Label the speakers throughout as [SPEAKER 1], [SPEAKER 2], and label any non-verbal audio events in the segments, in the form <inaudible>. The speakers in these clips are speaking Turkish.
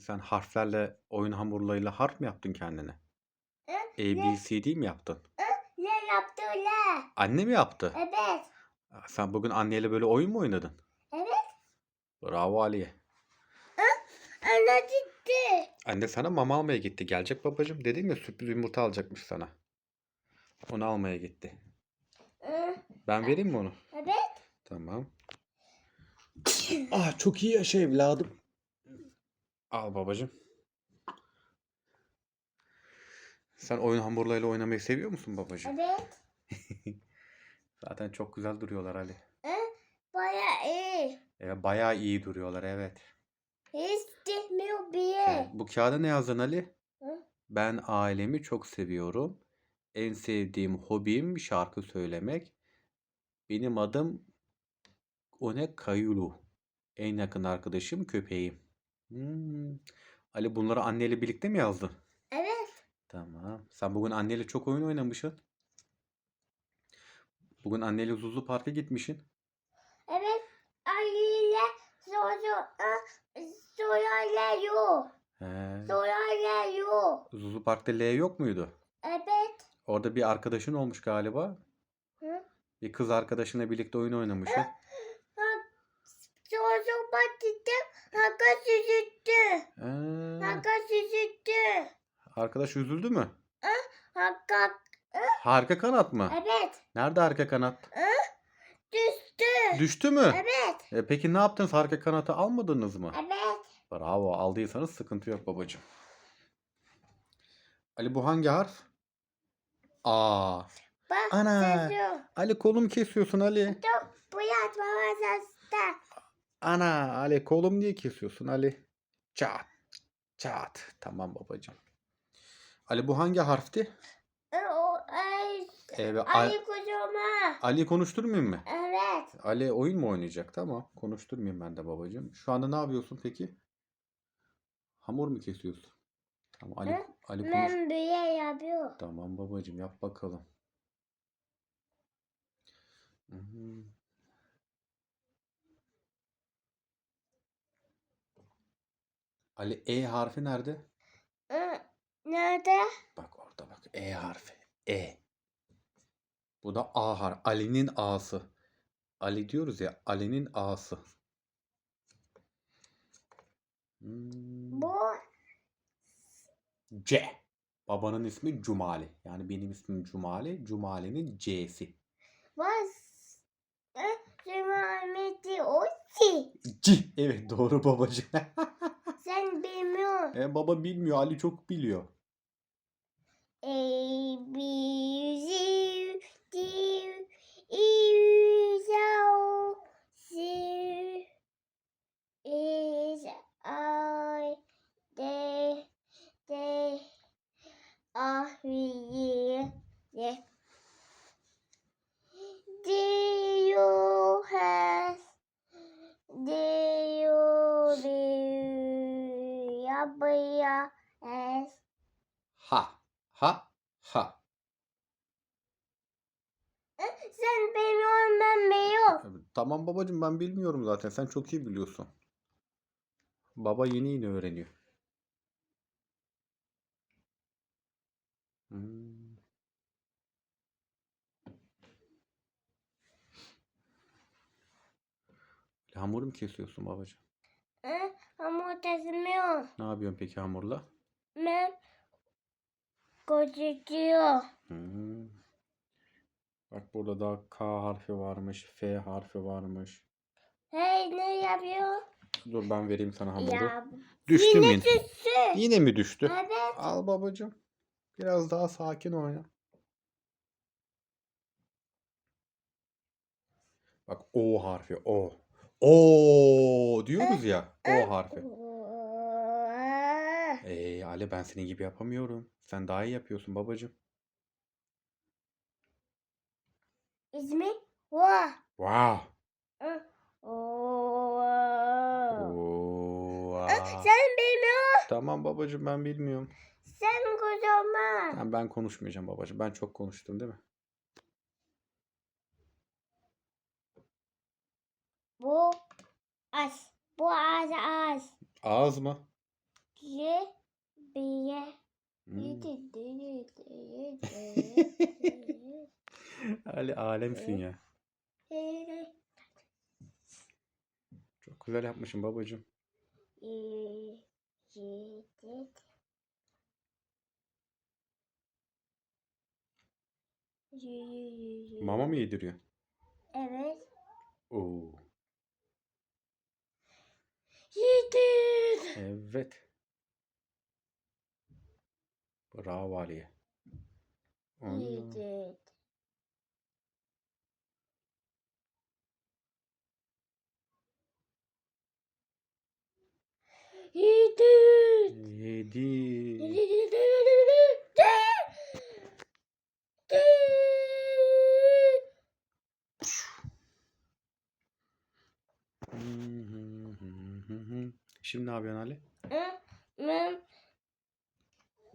[SPEAKER 1] Sen harflerle, oyun hamurlarıyla harf mi yaptın kendine? A, B, C, D mi yaptın?
[SPEAKER 2] Ne yaptı öyle?
[SPEAKER 1] Anne mi yaptı?
[SPEAKER 2] Evet.
[SPEAKER 1] Sen bugün anneyle böyle oyun mu oynadın?
[SPEAKER 2] Evet.
[SPEAKER 1] Bravo Aliye.
[SPEAKER 2] Ana gitti.
[SPEAKER 1] Anne sana mama almaya gitti. Gelecek babacığım. Dedim ya sürpriz yumurta alacakmış sana. Onu almaya gitti. Ben vereyim mi onu?
[SPEAKER 2] Evet.
[SPEAKER 1] Tamam. <coughs> Ah çok iyi yaşa evladım. Al babacığım. Sen oyun hamurlarıyla oynamayı seviyor musun babacığım?
[SPEAKER 2] Evet. <laughs>
[SPEAKER 1] Zaten çok güzel duruyorlar Ali.
[SPEAKER 2] Baya iyi.
[SPEAKER 1] Evet, bayağı iyi duruyorlar evet.
[SPEAKER 2] Hiç değmiyor bir
[SPEAKER 1] Evet. Bu kağıda ne yazdın Ali?
[SPEAKER 2] Hı?
[SPEAKER 1] Ben ailemi çok seviyorum. En sevdiğim hobim şarkı söylemek. Benim adım One Kayulu. En yakın arkadaşım köpeğim. Hmm. Ali bunları anneyle birlikte mi yazdın?
[SPEAKER 2] Evet.
[SPEAKER 1] Tamam. Sen bugün anneyle çok oyun oynamışsın. Bugün anneyle Zuzlu Park'a gitmişsin.
[SPEAKER 2] Evet. Ali ile soru soruyor.
[SPEAKER 1] He.
[SPEAKER 2] Soruyor.
[SPEAKER 1] Zuzlu Park'ta L yok muydu?
[SPEAKER 2] Evet.
[SPEAKER 1] Orada bir arkadaşın olmuş galiba.
[SPEAKER 2] Hı?
[SPEAKER 1] Bir kız arkadaşına birlikte oyun oynamışsın.
[SPEAKER 2] Soru battı. Süzüttü.
[SPEAKER 1] Ee,
[SPEAKER 2] Haka süzüttü.
[SPEAKER 1] arkadaş üzüldü mü?
[SPEAKER 2] Haka.
[SPEAKER 1] Harika kanat mı?
[SPEAKER 2] Evet.
[SPEAKER 1] Nerede harika kanat?
[SPEAKER 2] Düştü.
[SPEAKER 1] Düştü mü?
[SPEAKER 2] Evet.
[SPEAKER 1] E, peki ne yaptınız? Harika kanatı almadınız mı?
[SPEAKER 2] Evet.
[SPEAKER 1] Bravo. Aldıysanız sıkıntı yok babacığım. Ali bu hangi harf? A.
[SPEAKER 2] Bak
[SPEAKER 1] Ana.
[SPEAKER 2] çocuğum.
[SPEAKER 1] Ali kolum kesiyorsun Ali.
[SPEAKER 2] Dur. Bu yatma masasında.
[SPEAKER 1] Ana Ali kolum niye kesiyorsun Ali? Çat. Çat. Tamam babacığım. Ali bu hangi harfti?
[SPEAKER 2] E, O ay.
[SPEAKER 1] Evet. Al-
[SPEAKER 2] Ali kocama.
[SPEAKER 1] Ali konuşturmayayım mı?
[SPEAKER 2] Evet.
[SPEAKER 1] Ali oyun mu oynayacak? Tamam. Konuşturmayayım ben de babacığım. Şu anda ne yapıyorsun peki? Hamur mu kesiyorsun? Tamam Ali,
[SPEAKER 2] Hı?
[SPEAKER 1] Ali konuş.
[SPEAKER 2] Ben büyü yapıyorum.
[SPEAKER 1] Tamam babacığım yap bakalım. Hmm. Ali E harfi nerede?
[SPEAKER 2] Nerede?
[SPEAKER 1] Bak orada bak E harfi. E. Bu da A harfi. Ali'nin A'sı. Ali diyoruz ya Ali'nin A'sı. Hmm.
[SPEAKER 2] Bu
[SPEAKER 1] C. Babanın ismi Cumali. Yani benim ismim Cumali. Cumali'nin C'si.
[SPEAKER 2] was. Cumameti osi.
[SPEAKER 1] C. Evet doğru babacığım. <laughs> E, baba bilmiyor. Ali çok biliyor.
[SPEAKER 2] A, B, C, D, E, F, C, H, I, D, D, A, Y, D, D, U, H, D, U, B, W, S,
[SPEAKER 1] Ha. Ha. Ha.
[SPEAKER 2] Sen bilmiyorsun ben biliyorum.
[SPEAKER 1] Tamam babacığım ben bilmiyorum zaten. Sen çok iyi biliyorsun. Baba yeni yeni öğreniyor. Hmm. Hamur mu kesiyorsun babacığım?
[SPEAKER 2] Hı? Ama tesmiyor.
[SPEAKER 1] Ne yapıyorsun peki hamurla?
[SPEAKER 2] Ben gözüküyor.
[SPEAKER 1] Hmm. Bak burada da K harfi varmış, F harfi varmış.
[SPEAKER 2] Hey ne yapıyor?
[SPEAKER 1] Dur ben vereyim sana hamuru.
[SPEAKER 2] Ya
[SPEAKER 1] Düştü mü?
[SPEAKER 2] yine? düştü.
[SPEAKER 1] Yine mi düştü?
[SPEAKER 2] Evet.
[SPEAKER 1] Al babacığım. Biraz daha sakin oyna. Bak O harfi O. O diyoruz ya. O harfi. Ali ben senin gibi yapamıyorum. Sen daha iyi yapıyorsun babacığım.
[SPEAKER 2] İsmi Va.
[SPEAKER 1] Wow.
[SPEAKER 2] Oo, Sen bilmiyorsun.
[SPEAKER 1] Tamam babacığım ben bilmiyorum.
[SPEAKER 2] Sen kocaman.
[SPEAKER 1] Tamam, ben konuşmayacağım babacığım. Ben çok konuştum değil mi?
[SPEAKER 2] Bu aç. Bu aç aç.
[SPEAKER 1] Ağız mı?
[SPEAKER 2] Ye. Biye.
[SPEAKER 1] Hmm. <laughs> Ali alemsin ya. Çok güzel yapmışsın babacığım.
[SPEAKER 2] Yedi.
[SPEAKER 1] Mama mı yediriyor?
[SPEAKER 2] Evet.
[SPEAKER 1] Oo.
[SPEAKER 2] Yedi.
[SPEAKER 1] Evet.
[SPEAKER 2] Yedi. Yedi. <laughs>
[SPEAKER 1] Yedi. Şimdi ne yapıyorsun Ali?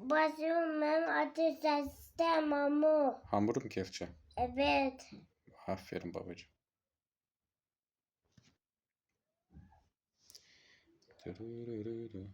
[SPEAKER 2] Basıyorum ben ateş istemem o.
[SPEAKER 1] Hamuru mu keseceksin?
[SPEAKER 2] Evet.
[SPEAKER 1] Aferin babacığım. Dırırırırı.